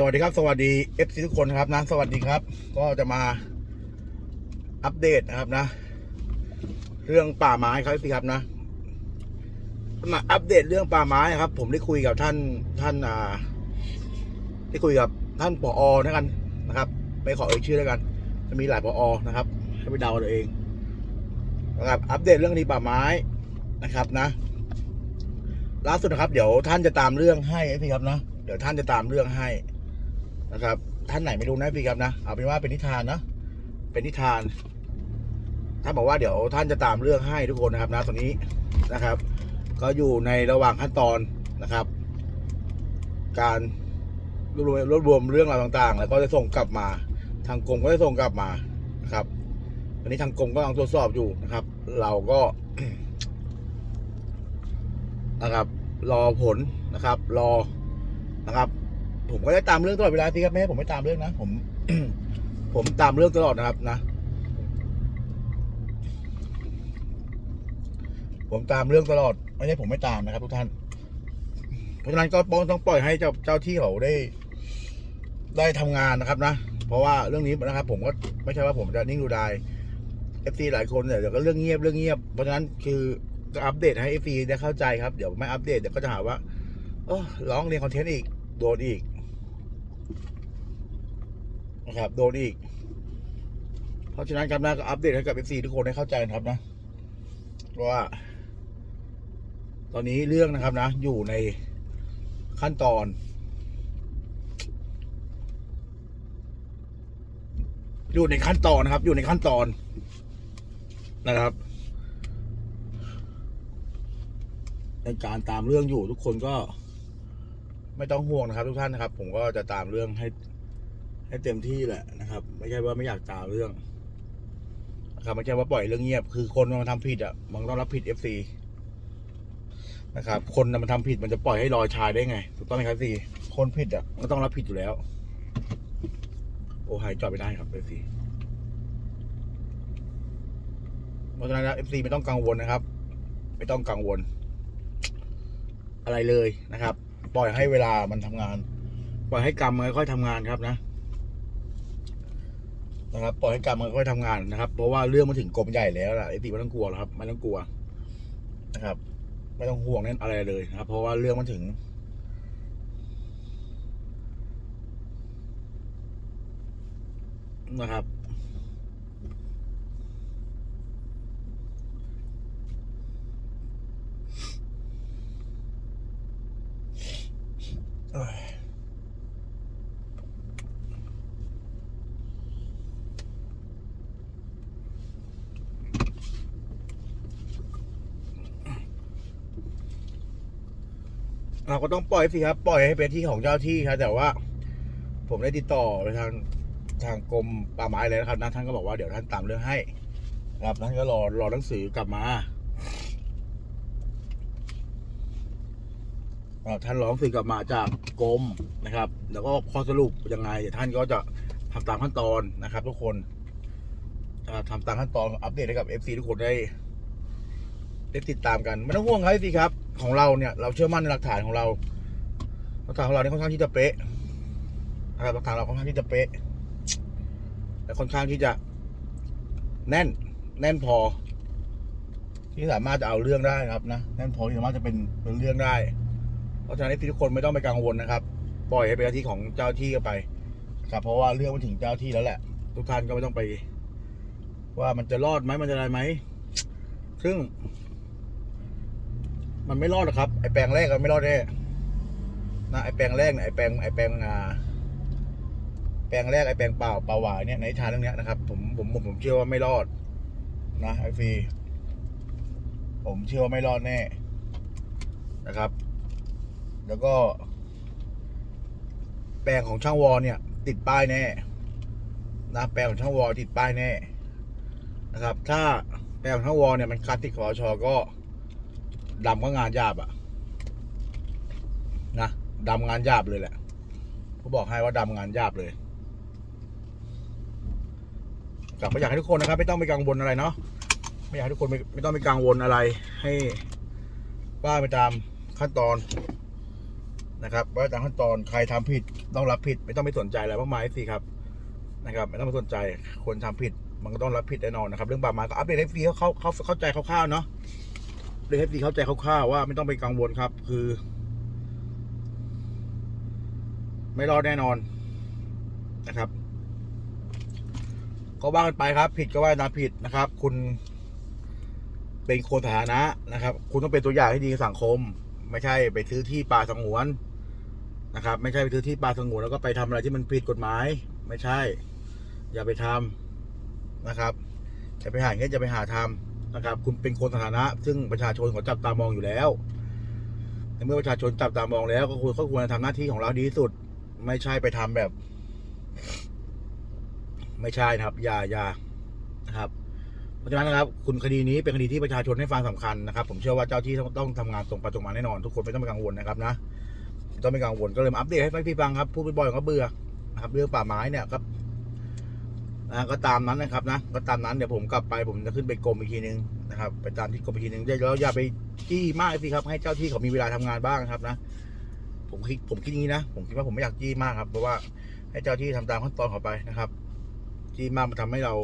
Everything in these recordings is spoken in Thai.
สวัสดีครับ สวัสดีเอฟซีทุกคนครับนะสวัสดีครับ ก็จะมาอัปเดตนะครับนะ เรื่องป่าไม้ครับพี่ครับนะมาอัปเดตเรื่องป่าไม้ครับ ผมได้คุยกับท่านท่านอ่าได้คุยกับท่านผออนะกันนะครับไม่ขอเอ่ยชื่อแล้วกันจะมีหลายผอนะครับ ให้ไปเดาเอาเองนะครับอัปเดตเรื่องคดีป่าไม้นะครับนะล่าสุดนะครับ เดี๋ยวท่านจะตามเรื่องให้พี่ครับนะเดี๋ยวท่านจะตามเรื่องให้ นะครับ ท่านไหนไม่รู้นะพี่ครับนะเอาเป็นว่าเป็นนิทานนะเป็นนิทานท่านบอกว่าเดี๋ยวท่านจะตามเรื่องให้ทุกคนนะครับนะตอนนี้นะครับ ก็อยู่ในระหว่างขั้นตอนนะครับ การรวบรวมรวบรวมเรื่องราวต่าง ๆ แล้วก็จะส่งกลับมา ทางกรมก็จะส่งกลับมานะครับตอนนี้ทางกรมก็กำลังตรวจสอบอยู่นะครับ เราก็นะครับ รอผลนะครับ รอนะครับ ผมก็ได้ตามเรื่องตลอดเวลาที่ครับไม่ให้ผมไม่ตามเรื่องนะผม ผมตามเรื่องตลอดนะครับนะ ผมตามเรื่องตลอด ไม่ใช่ผมไม่ตามนะครับ ทุกท่าน เพราะฉะนั้นก็ต้องต้องปล่อยให้เจ้าเจ้าที่เขาได้ ได้ทำงานนะครับนะเพราะว่าเรื่องนี้นะครับ ผมก็ไม่ใช่ว่าผมจะนิ่งดูดายเอฟซีหลายคนเนี่ยเดี๋ยวก็เรื่องเงียบเรื่องเงียบเพราะฉะนั้นคืออัปเดตให้เอฟซีได้เข้าใจครับเดี๋ยวไม่อัปเดตเดี๋ยวก็จะหาว่าเออร้องเรียนคอนเทนต์อีกโดนอีก นะครับ โดนอีก เพราะฉะนั้นครับนะก็อัปเดตให้กับเอฟซีทุกคนได้เข้าใจกันครับนะว่า ตอนนี้เรื่องนะครับนะ อยู่ในขั้นตอน อยู่ในขั้นตอนนะครับ อยู่ในขั้นตอนนะครับในการตามเรื่องอยู่ทุกคนก็ไม่ต้องห่วงนะครับ ทุกท่านนะครับ ผมก็จะตามเรื่องให้ ให้เต็มที่แหละนะครับ ไม่ใช่ว่าไม่อยากตามเรื่องนะครับไม่ใช่ว่าปล่อยเรื่องเงียบ คือคนมันทำผิดอะมันต้องรับผิดเอฟซีนะครับ คนมันทำผิดมันจะปล่อยให้ลอยชายได้ไงถูกต้องไหมครับซีคนผิดอะมันก็ต้องรับผิดอยู่แล้ว โอ้หายจอดไม่ได้ครับเอฟซีเพราะฉะนั้นเอฟซีไม่ต้องกังวลนะครับ ไม่ต้องกังวล อะไรเลยนะครับ ปล่อยให้เวลามันทำงาน ปล่อยให้กรรมมันค่อยๆทำงานครับนะ นะครับปล่อยให้กรรมมันค่อยทำงานนะครับ เพราะว่าเรื่องมันถึงกรมใหญ่แล้วล่ะไอ้ตีไม่ต้องกลัวหรอกครับไม่ต้องกลัวนะครับ ไม่ต้องห่วงนั่นอะไรเลยนะครับ เพราะว่าเรื่องมันถึงนะครับ เอ้ย เราก็ต้องปล่อยสิครับ ปล่อยให้เป็นที่ของเจ้าที่ครับ แต่ว่า ผมได้ติดต่อไปทางทางกรมป่าไม้เลยนะครับนะท่านก็บอกว่าเดี๋ยวท่านตามเรื่องให้ครับท่านก็รอรอหนังสือกลับมาท่านร้องสื่อกลับมาจากกรมนะครับ แล้วก็ข้อสรุปยังไงเดี๋ยวท่านก็จะทำตามขั้นตอนนะครับ ทุกคนอ่าทำตามขั้นตอนอัปเดตให้กับ FC ทุกคนได้ ได้ติดตามกันไม่ต้องห่วงครับสิครับ ของเราเนี่ยเราเชื่อมั่นในหลักฐานของเราหลักฐานของเราเนี่ยค่อนข้างที่จะเป๊ะนะครับหลักฐานเราค่อนข้างที่จะเป๊ะและค่อนข้างที่จะ แน่น แน่นพอ ที่สามารถจะเอาเรื่องได้นะครับนะแน่นพอที่สามารถจะเป็นเป็นเรื่องได้ เพราะฉะนั้นทุกคนไม่ต้องไปกังวลนะครับ ปล่อยให้เป็นหน้าที่ของเจ้าที่กันไปครับเพราะว่าเรื่องมันถึงเจ้าที่แล้วแหละ ทุกท่านก็ไม่ต้องไป ว่ามันจะรอดไหมมันจะอะไรไหม ซึ่ง มันไม่รอดหรอกครับไอแปลงแรกก็ไม่รอดแน่นะไอแปลงแรกเนี่ยไอแปลงไอแปลงอ่าแปลงแรกไอแปลงเปล่าเปล่าหวายเนี่ยในทานเรื่องเนี้ยนะครับผมผมผมผมเชื่อว่าไม่รอด นะไอฟีผมเชื่อว่าไม่รอดแน่นะครับ แล้วก็ แปลงของช่างวอลเนี่ย ติดป้ายแน่นะแปลงของช่างวอลติดป้ายแน่นะครับ ถ้าแปลงของช่างวอลเนี่ยมันคัดติดขอชอก็ ดำก็งานหยาบอะนะดำงานหยาบเลยแหละเขาบอกให้ว่าดำงานหยาบเลยกลับก็อยากให้ทุกคนนะครับ ไม่ต้องไปกังวลอะไรเนาะไม่อยากให้ทุกคนไม่ไม่ต้องไปกังวลอะไร ให้ว่าไปตามขั้นตอนนะครับว่าตามขั้นตอนใครทำผิดต้องรับผิด ไม่ต้องไปสนใจอะไรมากมายสิครับนะครับ ไม่ต้องไปสนใจคนทำผิด มันก็ต้องรับผิดแน่นอนนะครับ เรื่องป่าไม้ก็อัปเดตให้ฟรีเขาเขาเขาเข้าใจคร่าวๆเนาะ เรื่องให้ฟรีเข้าใจคร่าวๆว่าไม่ต้องไปกังวลครับ คือ ไม่รอดแน่นอนนะครับ ก็ว่ากันไปครับ ผิดก็ว่าตามผิดนะครับ คุณ เป็นคนสาธารณะนะครับ คุณต้องเป็นตัวอย่างที่ดีในสังคม ไม่ใช่ไปซื้อที่ป่าสงวนนะครับ ไม่ใช่ไปซื้อที่ป่าสงวนแล้วก็ไปทำอะไรที่มันผิดกฎหมาย ไม่ใช่ อย่าไปทำนะครับจะไปหาเงี้ยจะไปหาทำ นะครับ คุณเป็นคนสาธารณะซึ่งประชาชนเขาจับตามองอยู่แล้วในเมื่อประชาชนจับตามองแล้ว ก็ควรก็ควรจะทำหน้าที่ของเราดีที่สุด ไม่ใช่ไปทำแบบ ไม่ใช่นะครับ อย่าอย่านะครับเพราะฉะนั้นนะครับ คุณคดีนี้เป็นคดีที่ประชาชนให้ฟังสำคัญนะครับ ผมเชื่อว่าเจ้าที่ต้องต้องทำงานตรงไปตรงมาแน่นอน ทุกคนไม่ต้องไปกังวลนะครับนะไม่ต้องไปกังวลก็เลยอัปเดตให้พี่ฟังครับพูดบ่อยๆก็เบื่อนะครับเรื่องป่าไม้เนี่ยครับ นะก็ตามนั้นนะครับนะ ก็ตามนั้นเดี๋ยวผมกลับไปผมจะขึ้นไปกรมอีกทีนึงนะครับ ไปตามที่กรมอีกทีนึงแล้วอย่าไปจี้มากสิครับ ให้เจ้าที่เขามีเวลาทำงานบ้างนะครับนะ ผมคิดผมคิดอย่างนี้นะ ผมคิดว่าผมไม่อยากจี้มากครับเพราะว่าให้เจ้าที่ทำตามขั้นตอนเขาไปนะครับ จี้มากมันทำให้เรา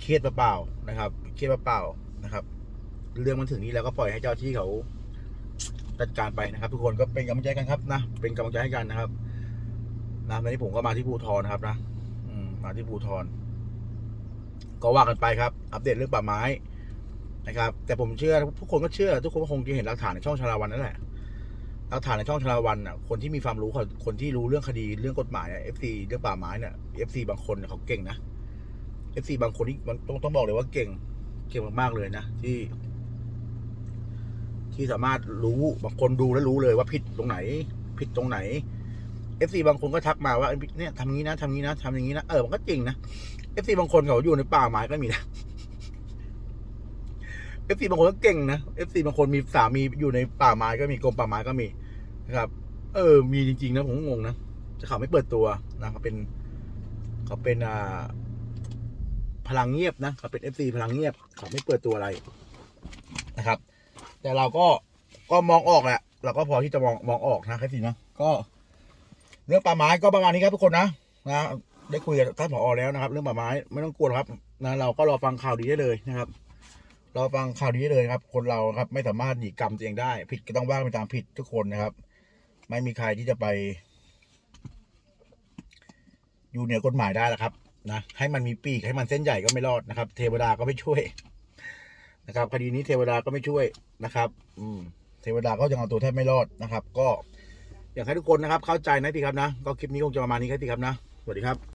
เครียดเปล่าๆนะครับ เครียดเปล่าๆนะครับ เรื่องมันถึงนี้แล้วก็ปล่อยให้เจ้าที่เขาจัดการไปนะครับ ทุกคนก็เป็นกำลังใจกันครับนะ เป็นกำลังใจให้กันนะครับนะวันนี้ผมก็มาที่ภูทรนะครับนะ มาที่ภูทร ก็ว่ากันไปครับ อัปเดตเรื่องป่าไม้นะครับ แต่ผมเชื่อทุกคนก็เชื่อ ทุกคนก็คงจะเห็นหลักฐานในช่องชาลาวันนั่นแหละหลักฐานในช่องชาลาวันอะ คนที่มีความรู้คนคนที่รู้เรื่องคดีเรื่องกฎหมายเนี่ยเอฟซีเรื่องป่าไม้เนี่ยเอฟซีบางคนเขาเก่งนะเอฟซีบางคนที่มันต้องต้องบอกเลยว่าเก่งเก่งมากๆเลยนะที่ที่สามารถรู้บางคนดูแล้วรู้เลยว่าผิดตรงไหน ผิดตรงไหน เอฟซีบางคนก็ทักมาว่าเนี่ยทำงี้นะทำงี้นะทำอย่างนี้นะเออมันก็จริงนะเอฟซีบางคนเขาอยู่ในป่าไม้ก็มีนะเอฟซีบางคนก็เก่งนะเอฟซีบางคนมีสามีอยู่ในป่าไม้ก็มีกรมป่าไม้ก็มีนะครับ เออ มีจริง ๆ นะผมงงนะจะเขาไม่เปิดตัวนะเขาเป็นเขาเป็นอ่าพลังเงียบนะเขาเป็นเอฟซีพลังเงียบเขาไม่เปิดตัวอะไรนะครับ แต่เราก็ก็มองออกแหละเราก็พอที่จะมองมองออกนะแค่สินะก็ เรื่องป่าไม้ก็ประมาณนี้ครับทุกคนนะนะได้คุยกับท่านผอแล้วนะครับ เรื่องป่าไม้ไม่ต้องกลัวครับนะเราก็รอฟังข่าวดีได้เลยนะครับรอฟังข่าวดีได้เลยครับ คนเราครับไม่สามารถหนีกรรมตัวเองได้ ผิดก็ต้องว่าไปตามผิดทุกคนนะครับ ไม่มีใครที่จะไป อยู่เหนือกฎหมายได้หรอกครับนะให้มันมีปีกให้มันเส้นใหญ่ก็ไม่รอดนะครับ เทวดาก็ไม่ช่วยนะครับ คดีนี้เทวดาก็ไม่ช่วยนะครับ อืม เทวดาก็ยังเอาตัวแทบไม่รอดนะครับ ก็ อยากให้ทุกคนนะครับเข้าใจนะที่ครับนะ ก็คลิปนี้คงจะประมาณนี้ครับพี่ครับนะ สวัสดีครับ